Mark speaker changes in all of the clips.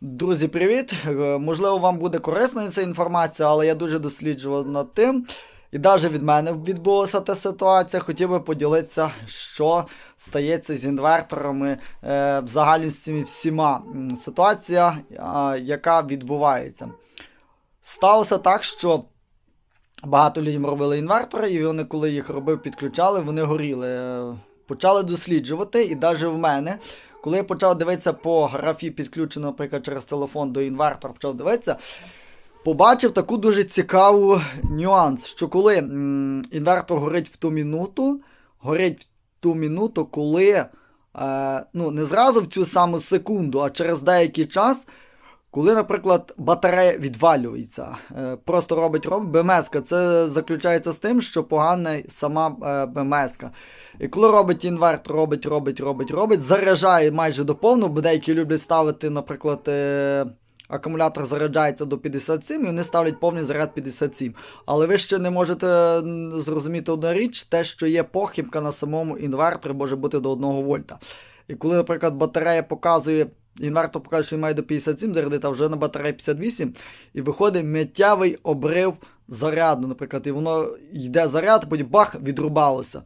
Speaker 1: Друзі, привіт! Е, Можливо, вам буде корисною ця інформація, але я дуже досліджував над тим. І навіть від мене відбулася та ситуація. Хотів би поділитися, що стається з інверторами е, взагалі з цими всіма. Ситуація, а, яка відбувається. Сталося так, що багато людям робили інвертори, і вони, коли їх робив, підключали, вони горіли. Е, Почали досліджувати, і навіть в мене. Коли я почав дивитися по графі, підключено, наприклад, через телефон до інвертора, почав дивитися, побачив таку дуже цікаву нюанс, що коли м, інвертор горить в ту минуту, горить в ту минуту, коли е, ну, не зразу в цю саму секунду, а через деякий час, коли, наприклад, батарея відвалюється, е, просто робить робить БМС. Це заключається з тим, що погана сама е, БМС. І коли робить інвертор, робить, робить, робить, робить, заряджає майже до повного, бо деякі люблять ставити, наприклад, е, акумулятор заряджається до 57, і вони ставлять повний заряд 57. Але ви ще не можете зрозуміти одну річ, те, що є похибка на самому інверторі, може бути до 1 вольта. І коли, наприклад, батарея показує, інвертор показує, що він має до 57 зарядити, а вже на батареї 58, і виходить миттєвий обрив заряду, наприклад, і воно йде заряд, потім бах, відрубалося.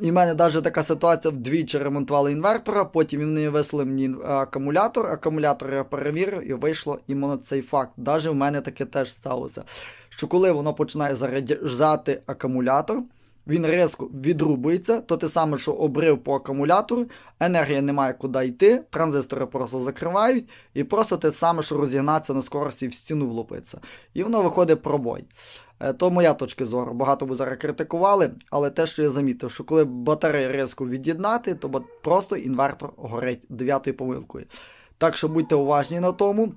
Speaker 1: І в мене навіть така ситуація вдвічі ремонтували інвертора, потім вони вислали мені акумулятор, акумулятор я перевірив і вийшло іменно цей факт. Навіть в мене таке теж сталося. Що коли воно починає заряджати акумулятор, він різко відрубується, то те саме, що обрив по акумулятору, енергія не має куди йти, транзистори просто закривають, і просто те саме, що розігнатися на скорості в стіну влупиться. І воно виходить пробой. Е, То моя точка зору. Багато би зараз критикували, але те, що я замітив, що коли батарею різко від'єднати, то просто інвертор горить дев'ятою помилкою. Так що будьте уважні на тому.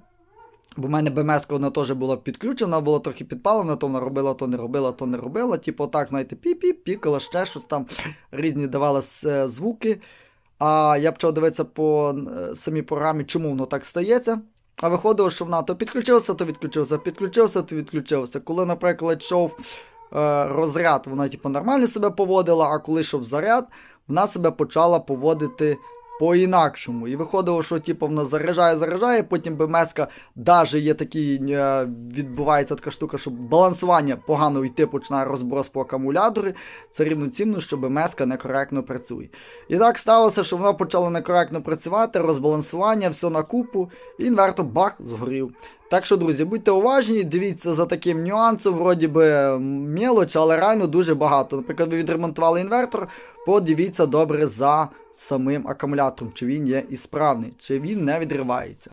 Speaker 1: Бо в мене БМС вона теж була підключена, була трохи підпалена, то вона робила, то не робила, то не робила. Типу так, знаєте, пі-пі, пікала, ще щось там різні давала е, звуки. А я почав дивитися по е, самій програмі, чому воно так стається. А виходило, що вона то підключився, то відключився, підключився, то відключився. Коли, наприклад, йшов е, розряд, вона типу, нормально себе поводила, а коли йшов заряд, вона себе почала поводити по-інакшому. І виходило, що типу, вона заряджає, заряджає, потім БМС-ка, навіть є такий, е, відбувається така штука, що балансування погано йти починає розброс по акумуляторі. Це рівноцінно, що БМС-ка некоректно працює. І так сталося, що воно почало некоректно працювати, розбалансування, все на купу, і інвертор бах згорів. Так що, друзі, будьте уважні, дивіться за таким нюансом, вроді би мелоч, але реально дуже багато. Наприклад, ви відремонтували інвертор, подивіться добре за самим акумулятором, чи він є ісправний, чи він не відривається.